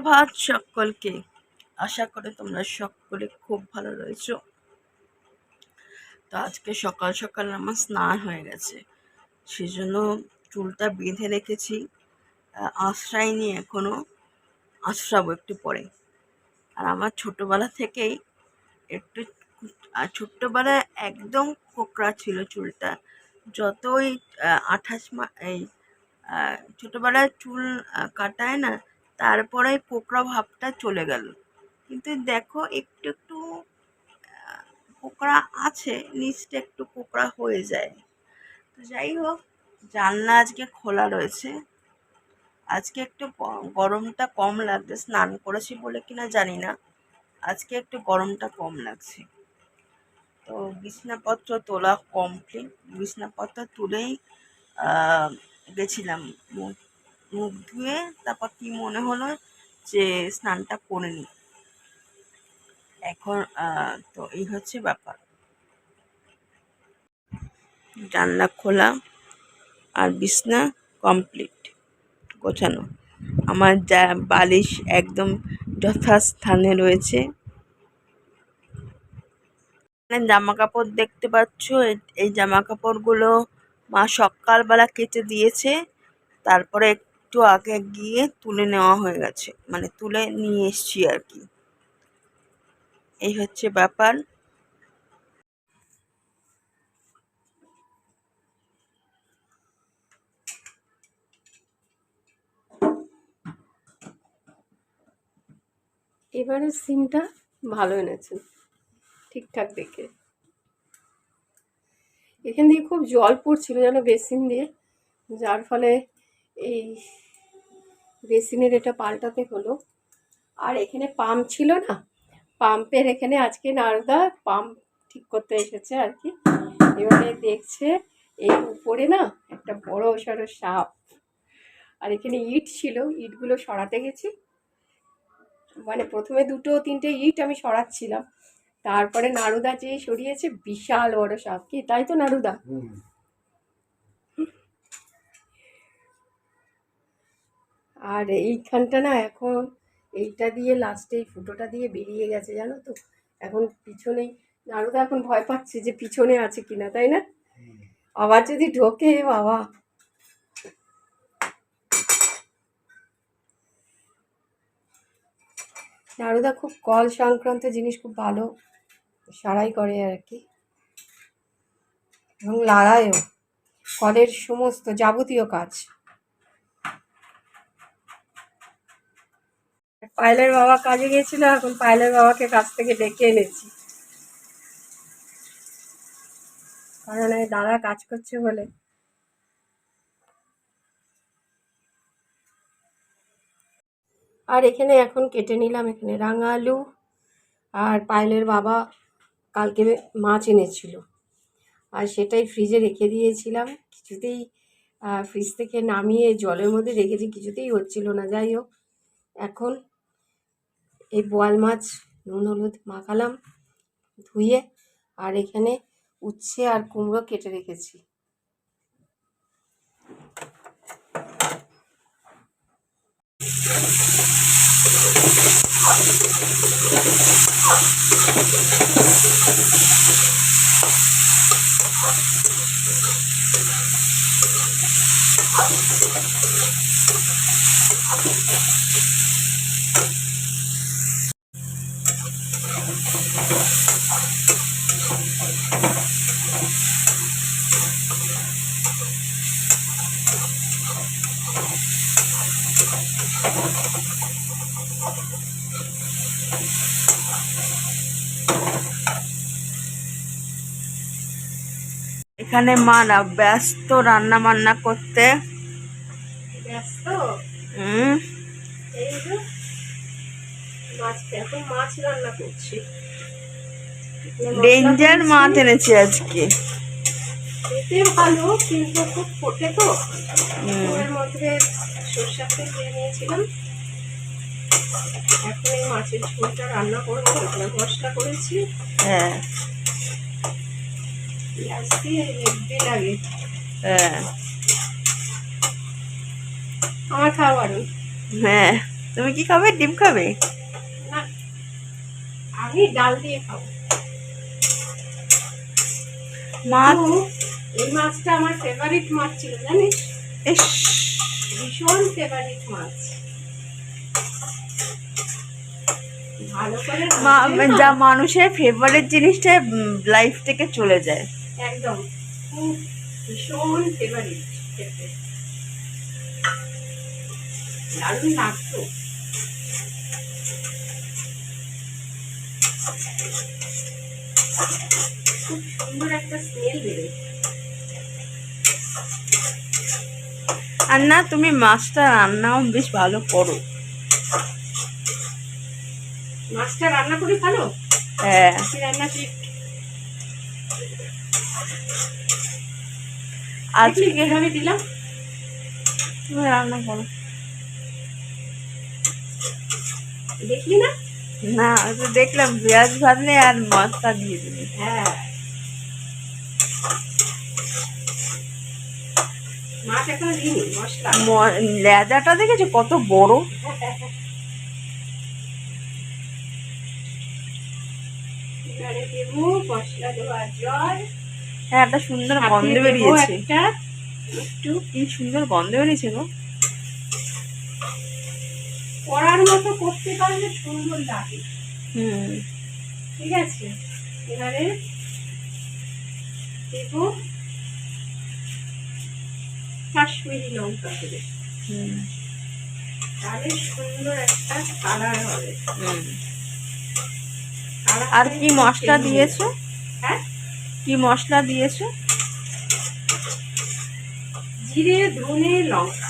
সুপ্রভাত সকলকে। আশা করে তোমরা সকলে খুব ভালো রয়েছো। তো আজকে সকাল সকাল আমার স্নান হয়ে গেছে। সেজন্য চুলটা বেঁধে রেখেছি। আহ, আশ্রাইনি এখনও আশ্রাবো একটু পরে। আর আমার ছোটবেলা থেকেই একটু আর ছোট্টবেলায় একদম কোকড়া ছিল চুলটা। যতই আঠাশ মা এই ছোটোবেলায় চুল কাটায় না তারপরে কোকড়া ভাবটা চলে গেল। কিন্তু দেখো, একটু একটু কোকড়া আছে, নিচটা একটু কোকড়া হয়ে যায়। তো যাই হোক, জানলা আজকে খোলা রয়েছে। আজকে একটু গরমটা কম লাগছে, স্নান করেছি বলে কিনা জানি না। আজকে একটু গরমটা কম লাগছে। তো বিছনাপত্র তোলা কমপ্লিট বিছনাপত্র তুলেই গেছিলাম। মুখ ধুয়ে তারপর কি মনে হলো যে স্নানটা করে নিই এখন তো এই হচ্ছে ব্যাপার। জানলা খোলা আর বিছনা কমপ্লিট গোছানো। আমার যা বালিশ একদম যথাস্থানে রয়েছে। জামা কাপড় দেখতে পাচ্ছ এই জামা কাপড়গুলো মা সকালবেলা কেচে দিয়েছে। তারপরে একটু আগে গিয়ে তুলে নেওয়া হয়ে গেছে। মানে তুলে নিয়ে এসছি আর কি এই হচ্ছে ব্যাপার। এবারে সিমটা ভালো এনেছেন। ঠিকঠাক দেখে। এখান দিয়ে খুব জল পড়ছিল যেন বেসিন দিয়ে। যার ফলে এই বেসিনের এটা পাল্টাতে হলো। আর এখানে পাম্প ছিল না। পাম্পের এখানে আজকে নারদা পাম্প ঠিক করতে এসেছে আর কি। এবারে দেখছে এই উপরে না একটা বড় সড়ো সাপ। আর এখানে ইট ছিল, ইটগুলো সরাতে গেছি। মানে প্রথমে দুটো তিনটে ইট আমি সরাচ্ছিলাম। তারপরে নারুদা যে সরিয়েছে, বিশাল বড় সাপ। কি, তাই তো নারুদা? আর এইখানটা না এখন এইটা দিয়ে লাস্টে এই ফুটোটা দিয়ে বেরিয়ে গেছে, জানো তো? এখন পিছনেই নারুদা এখন ভয় পাচ্ছে যে পিছনে আছে কিনা, তাই না? আবার যদি ঢোকে, বাবা! নারুদা খুব কল সংক্রান্ত জিনিস, খুব ভালো সারাই করে আর কি। এবং লাগায়ও কলের সমস্ত যাবতীয় কাজ। পায়েলের বাবা কাজে গিয়েছিল, এখন পায়েলের বাবাকে কাছ থেকে ডেকে এনেছি। কারণ এই দাদা কাজ করছে বলে। আর এখানে এখন কেটে নিলাম, এখানে রাঙা আলু আর পায়েলের বাবা কালকে মাছ এনেছিল। আর সেটাই ফ্রিজে রেখে দিয়েছিলাম। কিছুতেই ফ্রিজ থেকে নামিয়ে জলের মধ্যে রেখেছি, কিছুতেই হচ্ছিল না। যাই হোক, এখন এই বোয়াল মাছ নুন হলুদ মাখালাম ধুয়ে আর এখানে উচ্ছে আর কুমড়ো কেটে রেখেছি। এখানে মা না ব্যস্ত রান্না বান্না করতে। ব্যস্ত? হুম। এই যে মাছ এখন মাছ রান্না করছি। ডেঞ্জার মাছ এনেছি আজকে। খেতে ভালো কিন্তু খুব ফোটে তো। ওর মধ্যে সর্ষের তেল দিয়ে নিয়েছিলাম। এখন এই মাছের ঝোলটা রান্না করব ওখানে মশলা করেছি। হ্যাঁ। পেঁয়াজ দিয়ে হেব্বি লাগে। হ্যাঁ। আমার খাওয়া বারণ। হ্যাঁ। তুমি কি খাবে? ডিম খাবে? না আমি ডাল দিয়ে খাব। মাছ? এই মাছটা আমার ফেভারিট মাছ ছিল জানিস? ভীষণ ফেভারিট মাছ। যা মানুষের ফেভারিট জিনিসটা লাইফ থেকে চলে যায়। একদম। খুব ভীষণ ফেভারিট দারুণ লাগতো। খুব সুন্দর একটা স্মেল বেরোয়। আর না তুমি মাছটা রান্নাও বেশ ভালো করো। মাছটা রান্না করি ভালো? হ্যাঁ। রান্না আজকে কীভাবে দিলাম? তুমি রান্না করো। দেখলি না? না দেখলাম পেঁয়াজ ভাজলে আর মাছটা দিয়ে দিলে হ্যাঁ মাছ এখনও দিইনি মশলা ম- লেজাটা দেখেছ? কত বড়। হ্যাঁ একটা সুন্দর গন্ধ বেরিয়েছে। একটু। কি সুন্দর গন্ধ বেরিয়েছে গো। করার মতো করতে পারলে সুন্দর লাগে। হুম। ঠিক আছে? এবারে দেব কাশ্মীরি লঙ্কা দেবে তাহলে সুন্দর একটা কালার হবে। আর কি মশলা দিয়েছ? হ্যাঁ? কি মশলা দিয়েছ? জিরে ধনে লঙ্কা।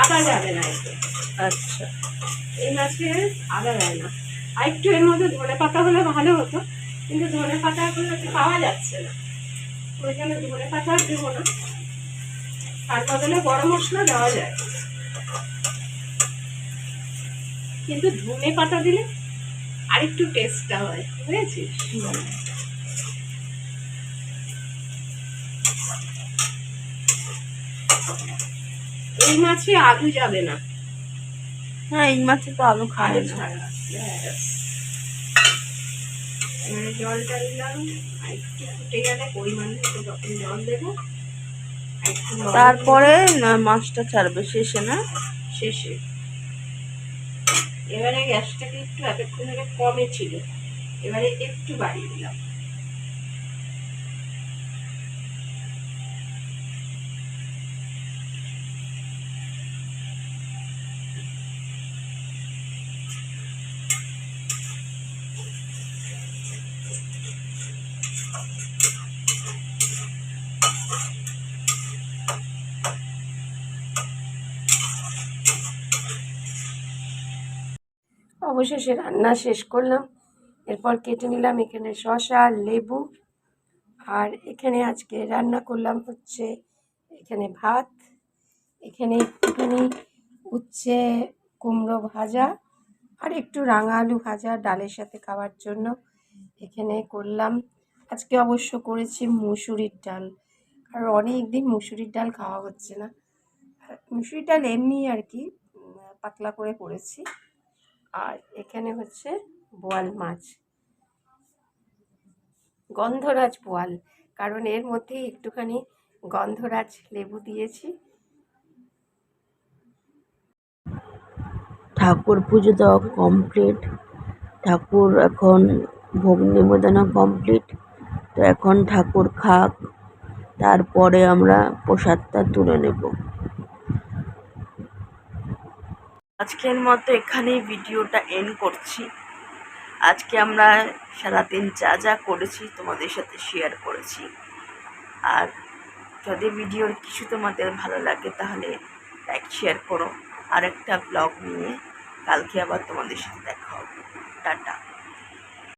আদা যাবে না আচ্ছা। এই মাছে আদা যায় না। আর একটু এর মধ্যে ধনে পাতা হলে ভালো হতো কিন্তু ধনে পাতাগুলো একটু পাওয়া যাচ্ছে না। ওই জন্য ধনে পাতা আর দেবো না। তার বদলে গরম মশলা দেওয়া যায়। কিন্তু ধনে পাতা দিলে আরেকটু টেস্টটা হয় বুঝেছিস? এই মাছে আলু যাবে না। হ্যাঁ এই মাছে তো আলু খায় না। এবারে জলটা দিলাম। আর একটু ফুটে গেলে পরিমাণ মতো যখন জল দেবো তারপরে না মাছটা ছাড়বে শেষে না? শেষে। এবারে গ্যাসটাকে একটু এতক্ষণ ধরে কমে ছিল। এবারে একটু বাড়িয়ে দিলাম। অবশেষে রান্না শেষ করলাম। এরপর কেটে নিলাম এখানে শসা, লেবু আর এখানে আজকে রান্না করলাম হচ্ছে এখানে ভাত। এখানে একটুখানি উচ্ছে কুমড়ো ভাজা আর একটু রাঙা আলু ভাজা ডালের সাথে খাওয়ার জন্য এখানে করলাম। আজকে অবশ্য করেছি মুসুরির ডাল আর অনেক দিন মুসুরির ডাল খাওয়া হচ্ছে না। মুসুরির ডাল এমনি আর কি পাতলা করে করেছি। আর এখানে হচ্ছে বোয়াল মাছ। গন্ধরাজ বোয়াল, কারণ এর মধ্যে একটুখানি গন্ধরাজ লেবু দিয়েছি। ঠাকুর পুজো দেওয়া কমপ্লিট ঠাকুর এখন ভোগ নিবেদন কমপ্লিট তো এখন ঠাকুর খাক, তারপরে আমরা প্রসাদটা তুলে নেব। আজকের মতো এখানেই ভিডিওটা এন্ড করছি। আজকে আমরা সারাদিন যা যা করেছি তোমাদের সাথে শেয়ার করেছি। আর যদি ভিডিওর কিছু তোমাদের ভালো লাগে তাহলে লাইক শেয়ার করো। আরেকটা ব্লগ নিয়ে কালকে আবার তোমাদের সাথে দেখা হবে। টাটা।